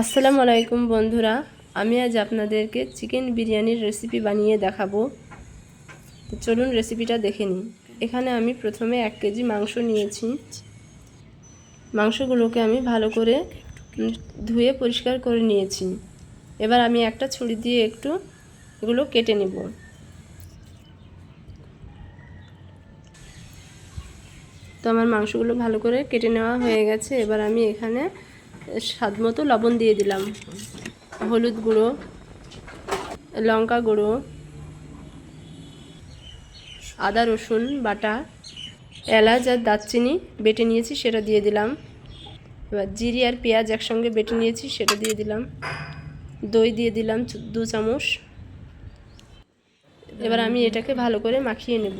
আসসালামু আলাইকুম বন্ধুরা, আমি আজ আপনাদেরকে চিকেন বিরিয়ানির রেসিপি বানিয়ে দেখাবো। তো চলুন রেসিপিটা দেখে নিই। এখানে আমি প্রথমে এক কেজি মাংস নিয়েছি। মাংসগুলোকে আমি ভালো করে ধুয়ে পরিষ্কার করে নিয়েছি। এবার আমি একটা ছুরি দিয়ে একটু এগুলো কেটে নেব। তো আমার মাংসগুলো ভালো করে কেটে নেওয়া হয়ে গেছে। এবার আমি এখানে স্বাদ মতো লবণ দিয়ে দিলাম। হলুদ গুঁড়ো, লঙ্কা গুঁড়ো, আদা রসুন বাটা, এলাচ আর দারচিনি বেটে নিয়েছি, সেটা দিয়ে দিলাম। এবার জিরি আর পেঁয়াজ একসঙ্গে বেটে নিয়েছি, সেটা দিয়ে দিলাম। দই দিয়ে দিলাম দু চামচ। এবার আমি এটাকে ভালো করে মাখিয়ে নেব।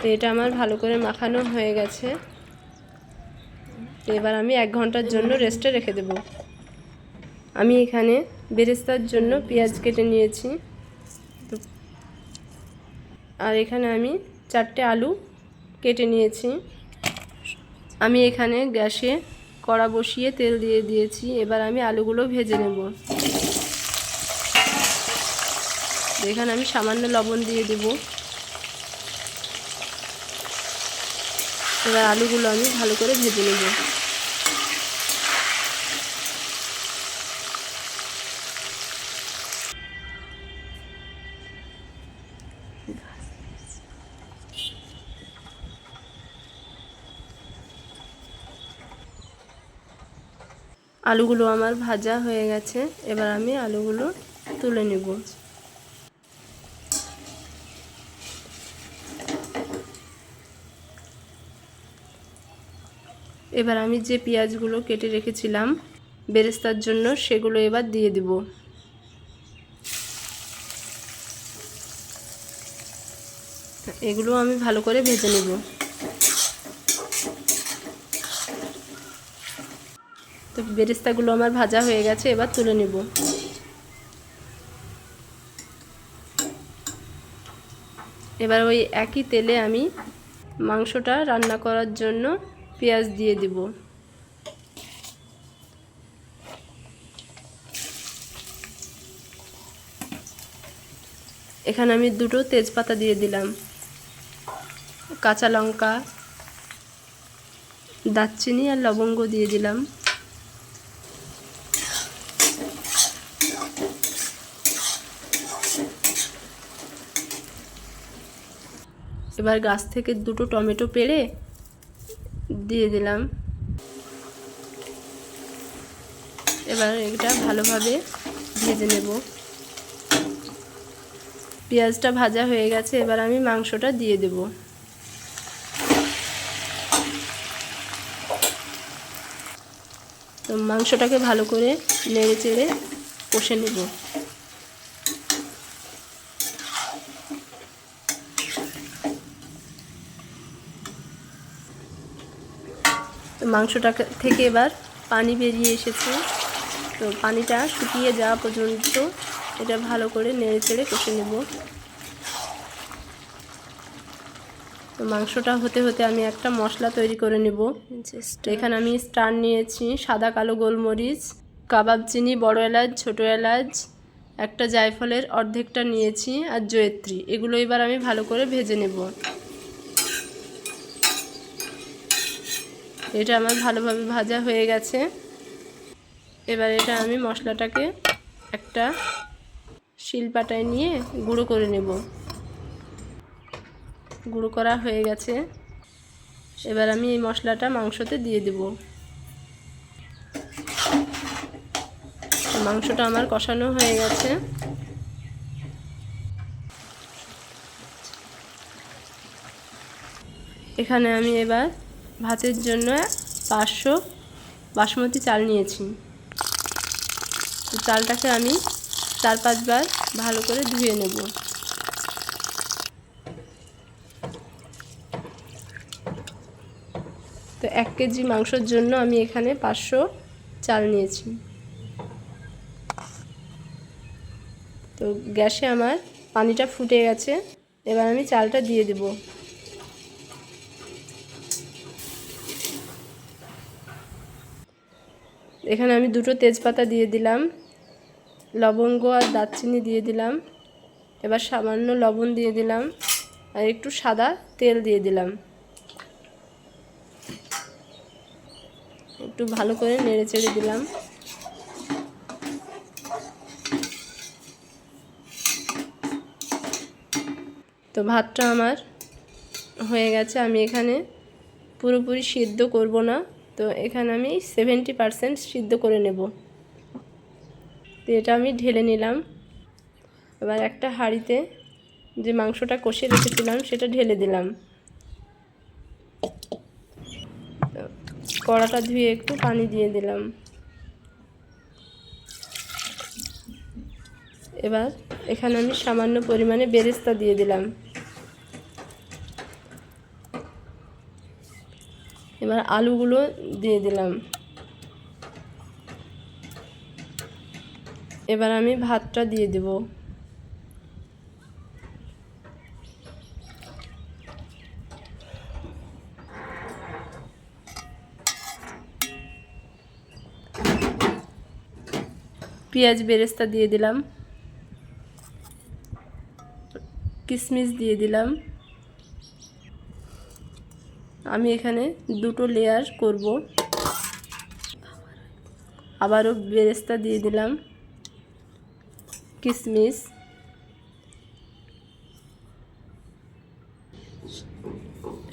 তো এটা আমার ভালো করে মাখানো হয়ে গেছে। তো এবার আমি এক ঘণ্টার জন্য রেস্টে রেখে দেব। আমি এখানে বেরেস্তার জন্য পেঁয়াজ কেটে নিয়েছি। আর এখানে আমি চারটে আলু কেটে নিয়েছি। আমি এখানে গ্যাসে কড়া বসিয়ে তেল দিয়ে দিয়েছি। এবার আমি আলুগুলো ভেজে নেব। এখানে আমি সামান্য লবণ দিয়ে দেবো। এবার আলুগুলো আমি ভালো করে ভেজে নেব। আলুগুলো আমার ভাজা হয়ে গেছে। এবার আমি আলুগুলো তুলে নেব। এবার আমি যে পেঁয়াজগুলো কেটে রেখেছিলাম বেরেস্তার জন্য সেগুলো এবার দিয়ে দিব। এগুলো আমি ভালো করে ভেজে নেব। তো বেরেস্তাগুলো আমার ভাজা হয়ে গেছে, এবার তুলে নেব। এবার ওই একই তেলে আমি মাংসটা রান্না করার জন্য পেঁয়াজ দিয়ে দিব। এখানে আমি দুটো তেজপাতা দিয়ে দিলাম। কাঁচা লঙ্কা, দারচিনি আর লবঙ্গ দিয়ে দিলাম। এবার গাছ থেকে দুটো টমেটো পেড়ে দিয়ে দিলাম। এবার এটা ভালোভাবে ভেজে নেব। পেঁয়াজটা ভাজা হয়ে গেছে, এবার আমি মাংসটা দিয়ে দেব। তো মাংসটাকে ভালো করে নেড়ে চেড়ে কষে নেব। তো মাংসটা থেকে এবার পানি বেরিয়ে এসেছে। তো পানিটা শুকিয়ে যাওয়া পর্যন্ত এটা ভালো করে নেড়ে চেড়ে কষে নেব। তো মাংসটা হতে হতে আমি একটা মশলা তৈরি করে নেব। এখানে আমি স্টার নিয়েছি সাদা কালো গোলমরিচ কাবাব চিনি বড় এলাচ ছোটো এলাচ একটা জায়ফলের অর্ধেকটা নিয়েছি আর জয়ত্রী। এগুলো এবার আমি ভালো করে ভেজে নেব। এটা আমার ভালোভাবে ভাজা হয়ে গেছে। এবার এটা আমি মশলাটাকে একটা শিলপাটায় নিয়ে গুঁড়ো করে নেব। গুঁড়ো করা হয়ে গেছে। এবার আমি এই মশলাটা মাংসতে দিয়ে দেব। মাংসটা আমার কষানো হয়ে গেছে। এখানে আমি এবার ভাতের জন্য পাঁচশো বাসমতি চাল নিয়েছি। তো চালটাকে আমি চার পাঁচবার ভালো করে ধুয়ে নেব। তো এক কেজি মাংসর জন্য আমি এখানে পাঁচশো চাল নিয়েছি। তো গ্যাসে আমার পানিটা ফুটে গেছে। এবার আমি চালটা দিয়ে দেবো। এখানে আমি দুটো তেজপাতা দিয়ে দিলাম, লবঙ্গ আর দারচিনি দিয়ে দিলাম, এবার সামান্য লবণ দিয়ে দিলাম আর একটু সাদা তেল দিয়ে দিলাম। একটু ভালো করে নেড়ে চেড়ে দিলাম। তো ভাতটা আমার হয়ে গেছে, আমি এখানে পুরোপুরি সিদ্ধ করব না। তো এখানে আমি সেভেন্টি পারসেন্ট সিদ্ধ করে নেব। তো এটা আমি ঢেলে নিলাম। এবার একটা হাঁড়িতে যে মাংসটা কষে রেখেছিলাম, সেটা ঢেলে দিলাম। কড়াটা ধুয়ে একটু পানি দিয়ে দিলাম। এবার এখানে আমি সামান্য পরিমাণে বেরেস্তা দিয়ে দিলাম। এবার আলুগুলো দিয়ে দিলাম। এবার আমি ভাতটা দিয়ে দেব। পেঁয়াজ বেরেস্তা দিয়ে দিলাম। কিশমিশ দিয়ে দিলাম। আমি এখানে দুটো লেয়ার করব। আবারও বেরেস্তা দিয়ে দিলাম। কিশমিশ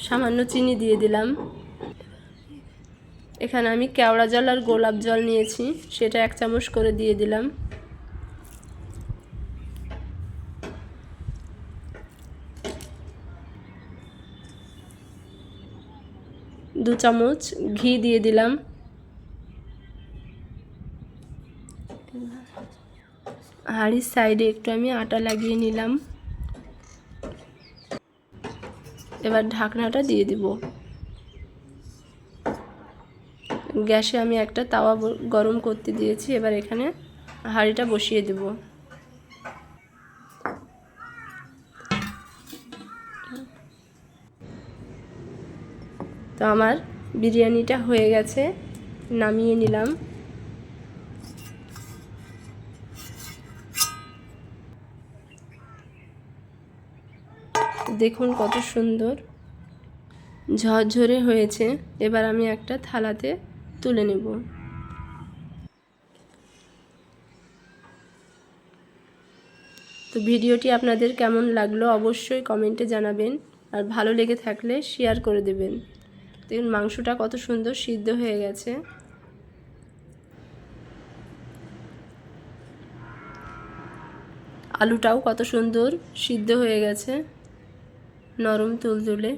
সামান্য চিনি দিয়ে দিলাম। এখানে আমি কেওড়া জল আর গোলাপ জল নিয়েছি, সেটা এক চামচ করে দিয়ে দিলাম। দু চামচ ঘি দিয়ে দিলাম। হাঁড়ির সাইডে একটু আমি আটা লাগিয়ে নিলাম। এবার ঢাকনাটা দিয়ে দিব। গ্যাসে আমি একটা তাওয়া গরম করতে দিয়েছি। এবার এখানে হাঁড়িটা বসিয়ে দেব। তো আমার বিরিয়ানিটা হয়ে গেছে, নামিয়ে নিলাম। দেখুন কত সুন্দর, ঝরঝরে হয়েছে। এবার আমি একটা থালাতে তুলে নেব। তো ভিডিওটি আপনাদের কেমন লাগল অবশ্যই কমেন্টে জানাবেন, আর ভালো লেগে থাকলে শেয়ার করে দেবেন। দেখুন মাংসটা কত সুন্দর সিদ্ধ হয়ে গেছে। আলুটাও কত সুন্দর সিদ্ধ হয়ে গেছে, নরম তুলতুলে।